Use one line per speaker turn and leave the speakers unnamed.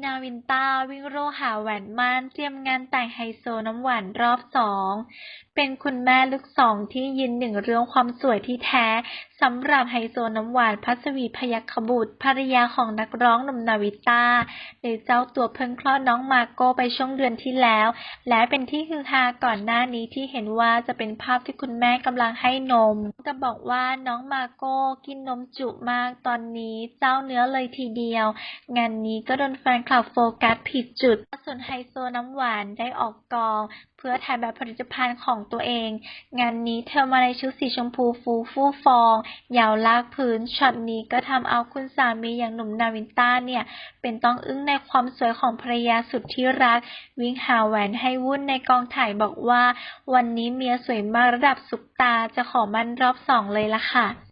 นาวินต้าวิ่งโร่หาแหวนมันเตรียมงานแต่งไฮโซน้ำหวานรอบสอง เป็นคุณแม่ลูกสองที่ยืนหนึ่งเรื่องความสวยที่แท้สำหรับไฮโซน้ำหวานพัสวีพยัคฆบุตรภรรยาของนักร้องหนุ่มนาวินต้าโดยเจ้าตัวเพิ่งคลอดน้องมาโก้ไปช่วงเดือนที่แล้ว และเป็นที่ฮือฮาก่อนหน้านี้ที่เห็นว่าจะเป็นภาพที่คุณแม่กำลังให้นม จะบอกว่าน้องมาโก้กินนมจุมากตอนนี้เจ้าเนื้อเลยทีเดียว งานนี้ก็โดนแฟนคลับโฟกัสผิดจุดส่วนไฮโซน้ำหวานได้ออกกอง เพื่อถ่ายแบบผลิตภัณฑ์ของตัวเอง งานนี้เธอมาในชุดสีชมพูฟูฟู่ฟอง ยาวลากพื้นช็อตนี้ก็ทำเอาคุณสามีอย่างหนุ่มนาวินต้าเนี่ย เป็นต้องอึ้งในความสวยของภรรยาสุดที่รัก วิ่งหาแหวนให้วุ่นในกองถ่ายบอกว่า วันนี้เมียสวยมากระดับซุปตาจะขอมั่นรอบสองเลยล่ะค่ะ